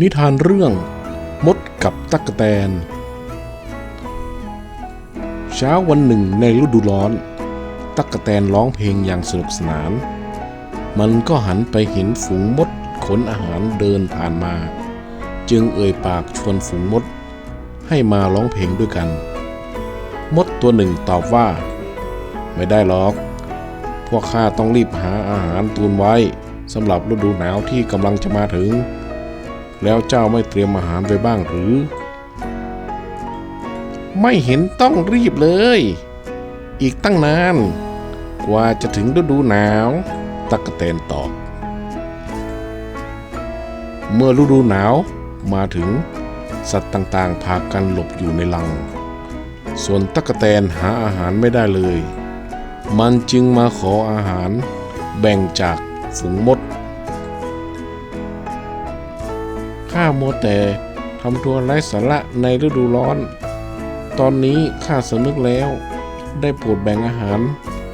นิทานเรื่อง มดกับตั๊กแตน เช้าวันหนึ่งในฤดูร้อน ตั๊กแตนร้องเพลงอย่างสนุกสนาน มันก็หันไปเห็นฝูงมดขนอาหารเดินผ่านมา จึงเอ่ยปากชวนฝูงมด ให้มาร้องเพลงด้วยกัน มดตัวหนึ่งตอบว่า ไม่ได้หรอก พวกข้าต้องรีบหาอาหารตูนไว้สำหรับฤดูหนาวที่กำลังจะมาถึง แล้วเจ้าไม่เตรียมอาหารไว้บ้างหรือ ไม่เห็นต้องรีบเลย อีกตั้งนาน กว่าจะถึงฤดูหนาว ตักกะแตนตอบ เมื่อฤดูหนาวมาถึงสัตว์ต่างๆ พากันหลบอยู่ในรัง ส่วนตักกะแตนหาอาหารไม่ได้เลย มันจึงมาขออาหารแบ่งจากฝูงมด ข้ามัวแต่ทำตัวไร้สาระในฤดูร้อน ตอนนี้ข้าสำนึกแล้ว ได้โปรดแบ่งอาหาร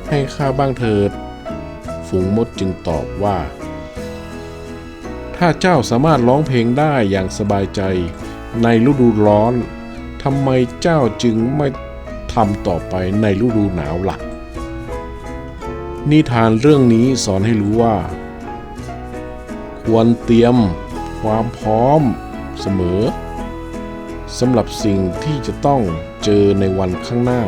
ให้ข้าบ้างเถิด ฝูงมดจึงตอบว่า ถ้าเจ้าสามารถร้องเพลงได้อย่างสบายใจในฤดูร้อนทำไมเจ้าจึงไม่ทำต่อไปในฤดูหนาวล่ะ นิทานเรื่องนี้สอนให้รู้ว่า ควรเตรียม ความพร้อมเสมอสำหรับสิ่งที่จะต้องเจอในวันข้างหน้า